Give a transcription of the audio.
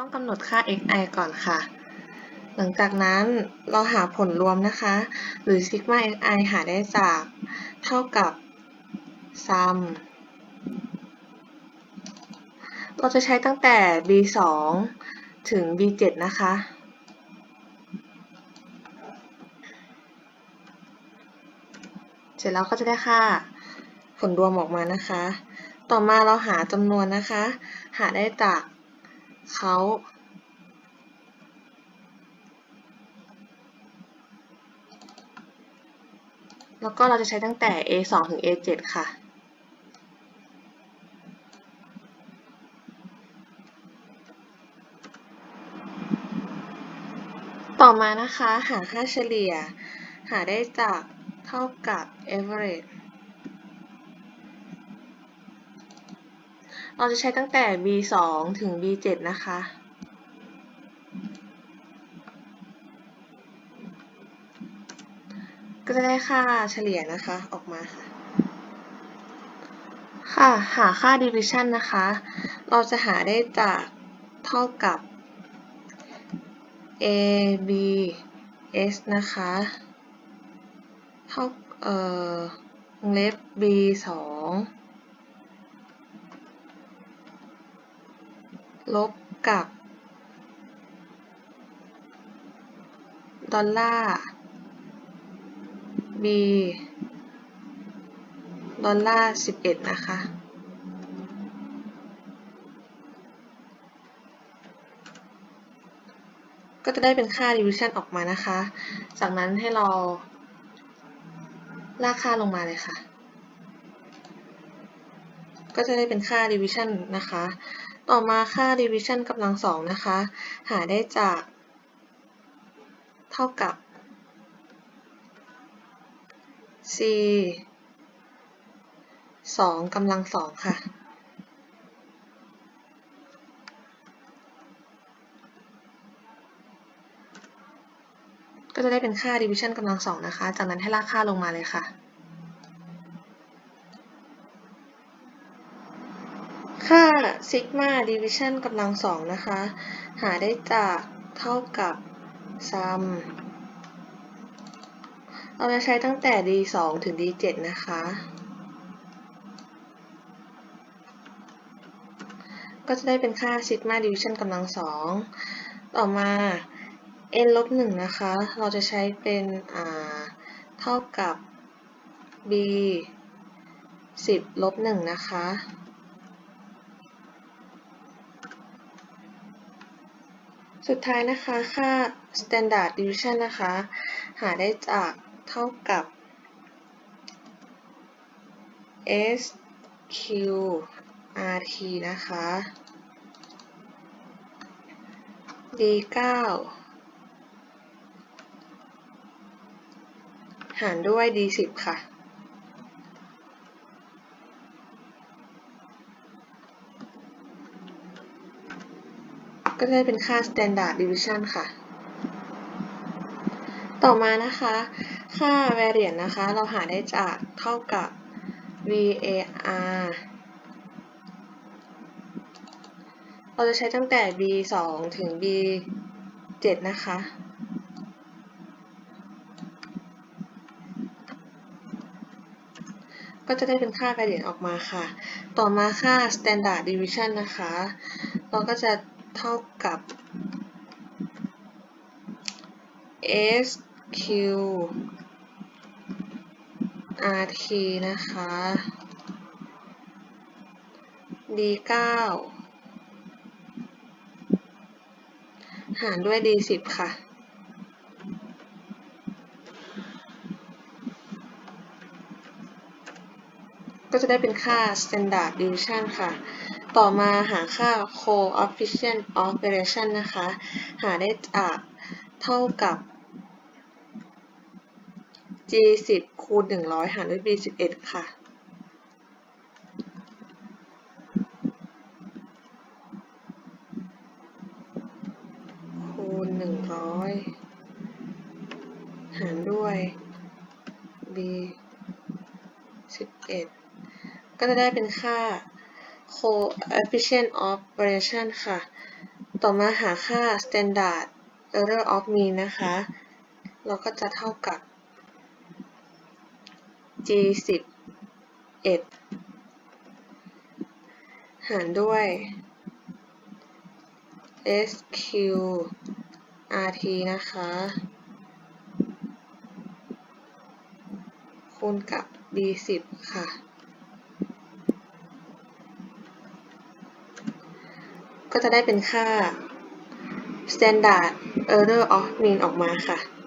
ต้องกำหนดค่า xi ก่อนค่ะ หลังจากนั้นเราหาผลรวมนะคะ หรือ sigma xi หาได้จากเท่ากับ sum เราจะใช้ตั้งแต่ b2 ถึง b7 นะคะ เสร็จแล้วก็จะได้ค่าผลรวมออกมานะคะ ต่อมาเราหาจำนวนนะคะ หาได้จาก เขาแล้วก็เราจะใช้ตั้งแต่ A2 ถึง A7 ค่ะ ต่อมานะคะ หาค่าเฉลี่ย หาได้จากเท่ากับ average เราจะใช้ตั้งแต่ B2 ถึง B7 นะคะ ก็จะได้ค่าเฉลี่ยนะคะออกมาค่ะ ค่ะหาค่า division นะคะ เราจะหาได้จากเท่ากับ a b s นะคะ เท่า เอ่อวงเล็บ b 2 ลบกับ ดอลลาร์ b ดอลลาร์11นะคะ ก็จะได้เป็นค่า division ออกมานะคะ จากนั้นให้เราลากค่าลงมาเลยค่ะ ก็จะได้เป็นค่า division นะคะ ต่อมาค่า division กำลังสองนะคะ หาได้จาก เท่ากับ c สองกำลังสองค่ะ ก็จะได้เป็นค่า division กำลังสองนะคะ จากนั้นให้ลากค่าลงมาเลยค่ะ ค่า sigma division กำลังสองนะคะ หาได้จากเท่ากับ sum เราจะใช้ตั้งแต่ d2 ถึง d7 นะคะ ก็จะได้เป็นค่า sigma division กำลังสองต่อมา n ลบหนึ่งนะคะ เราจะใช้เป็นเท่ากับ b 10ลบหนึ่งนะคะ สุดท้ายนะคะค่า standard deviation นะคะ หาได้จากเท่ากับ s q r t นะคะ d 9หารด้วย d 10ค่ะ ก็จะได้เป็นค่า standard deviation ค่ะ ต่อมานะคะ ค่า variance นะคะ เราหาได้จากเท่ากับ var เราจะใช้ตั้งแต่ b 2ถึง b 7นะคะ ก็จะได้เป็นค่า variance ออกมาค่ะ ต่อมาค่า standard deviation นะคะ เราก็จะ เท่ากับ s q r t นะคะ d 9 หารด้วย d 10 ค่ะก็จะได้เป็นค่า standard deviation ค่ะ ต่อมาหาค่า coefficient of variation นะคะ หาได้จากเท่ากับ g 10คูณ100 หารด้วย b 11ค่ะ คูณ 100 หารด้วย b 11ก็จะได้เป็นค่า coefficient of variation ค่ะ ต่อมาหาค่า standard error of mean นะคะ เราก็จะเท่ากับ g 1 1หารด้วย sq rt นะคะ คูณกับ d 10ค่ะ ก็จะได้เป็นค่า standard error of mean ออกมาค่ะ